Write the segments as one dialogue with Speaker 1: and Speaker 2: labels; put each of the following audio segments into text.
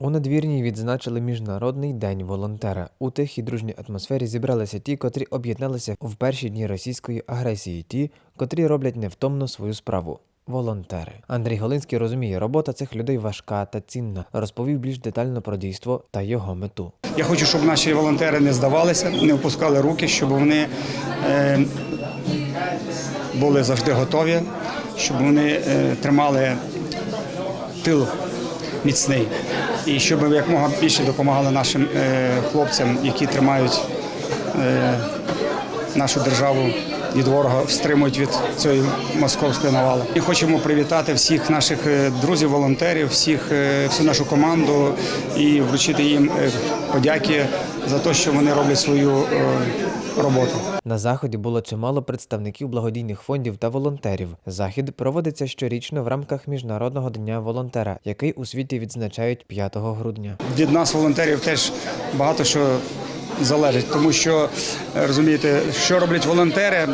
Speaker 1: У надвірній відзначили міжнародний день волонтера. У тихій дружній атмосфері зібралися ті, котрі об'єдналися в перші дні російської агресії, ті, котрі роблять невтомно свою справу. Волонтери Андрій Голинський розуміє, робота цих людей важка та цінна. Розповів більш детально про дійство та його мету.
Speaker 2: Я хочу, щоб наші волонтери не здавалися, не опускали руки, щоб вони е, були завжди готові, щоб вони е, тримали тил міцний. І щоб якомога більше допомагали нашим е, хлопцям, які тримають е, нашу державу від ворога, стримують від цієї московської навали. І хочемо привітати всіх наших е, друзів, волонтерів, всіх, е, всю нашу команду і вручити їм е, подяки за те, що вони роблять свою роботу.
Speaker 1: На заході було чимало представників благодійних фондів та волонтерів. Захід проводиться щорічно в рамках міжнародного дня волонтера, який у світі відзначають 5 грудня.
Speaker 2: Від нас, волонтерів, теж багато що залежить, тому що е, розумієте, що роблять волонтери,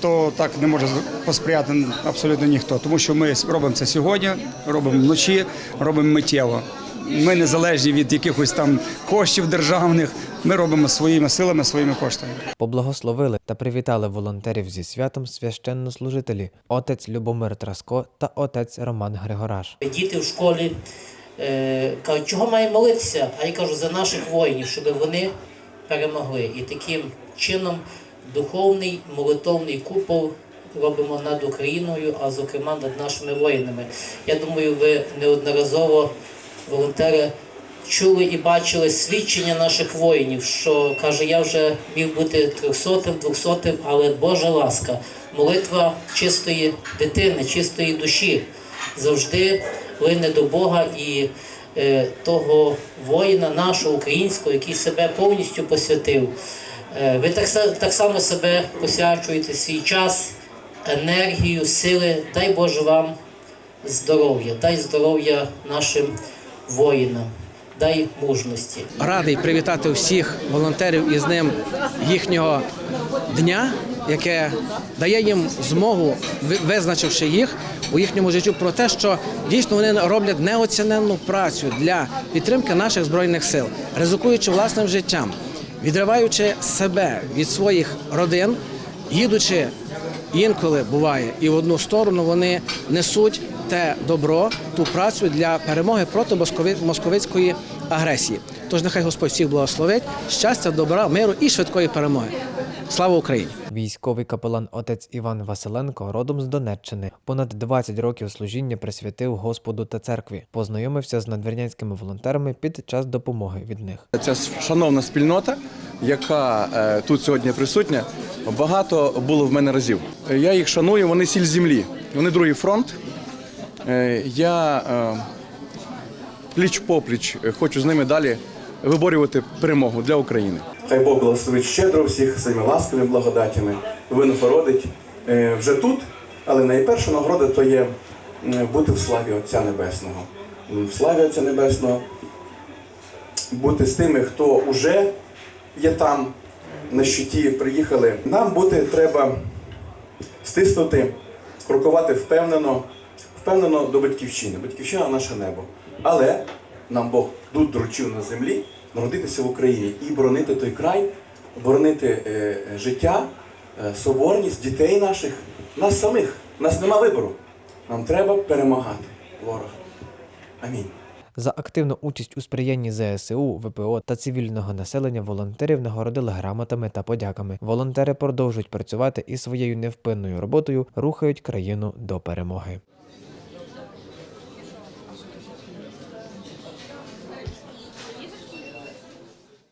Speaker 2: то так не може посприяти абсолютно ніхто, тому що ми робимо це сьогодні, робимо вночі, робимо миттєво. Ми не залежні від якихось там коштів державних. Ми робимо своїми силами, своїми коштами.
Speaker 1: Поблагословили та привітали волонтерів зі святом священнослужителі отець Любомир Траско та отець Роман Григораш.
Speaker 3: Діти в школі е, кажуть, чого маємо молитися? А я кажу за наших воїнів, щоб вони перемогли. І таким чином духовний молитовний купол робимо над Україною, а зокрема над нашими воїнами. Я думаю, ви неодноразово волонтери. Чули і бачили свідчення наших воїнів, що каже, я вже міг бути трьохсотим, двохсотим, але Божа ласка, молитва чистої дитини, чистої душі завжди лине до Бога і того воїна нашого українського, який себе повністю посвятив. Е, ви так, так само себе посвячуєте свій час, енергію, сили. Дай Боже вам здоров'я, дай здоров'я нашим воїнам, дай мужності.
Speaker 4: радий привітати всіх волонтерів із ним їхнього дня, яке дає їм змогу, визначивши їх у їхньому життю, про те, що дійсно вони роблять неоціненну працю для підтримки наших збройних сил, ризикуючи власним життям, відриваючи себе від своїх родин, їдучи інколи буває, і в одну сторону вони несуть те добро, ту працю для перемоги проти москови- московицької агресії. Тож нехай Господь всіх благословить, щастя, добра, миру і швидкої перемоги. Слава Україні!
Speaker 1: Військовий капелан отець Іван Василенко родом з Донеччини. Понад 20 років служіння присвятив Господу та церкві. Познайомився з надвірнянськими волонтерами під час допомоги від них.
Speaker 5: Ця шановна спільнота, яка е, тут сьогодні присутня, багато було в мене разів. Я їх шаную, вони сіль землі. Вони другий фронт. Е, Я е, пліч попліч хочу з ними далі виборювати перемогу для України.
Speaker 6: Хай Бог благословить щедро всіх своїми ласками, благодатями, винагородить е, вже тут, але найперша нагорода то є е, бути в славі Отця Небесного. В славі Отця Небесного, бути з тими, хто вже є там, на щиті приїхали. Нам бути треба стиснути, крокувати впевнено, впевнено до батьківщини. Батьківщина наше небо. Але нам Бог тут доручив на землі народитися в Україні і боронити той край, боронити е, життя, е, соборність дітей наших, нас самих. Нас нема вибору. Нам треба перемагати ворога. Амінь.
Speaker 1: За активну участь у сприянні ЗСУ, ВПО та цивільного населення волонтерів нагородили грамотами та подяками. Волонтери продовжують працювати і своєю невпинною роботою рухають країну до перемоги.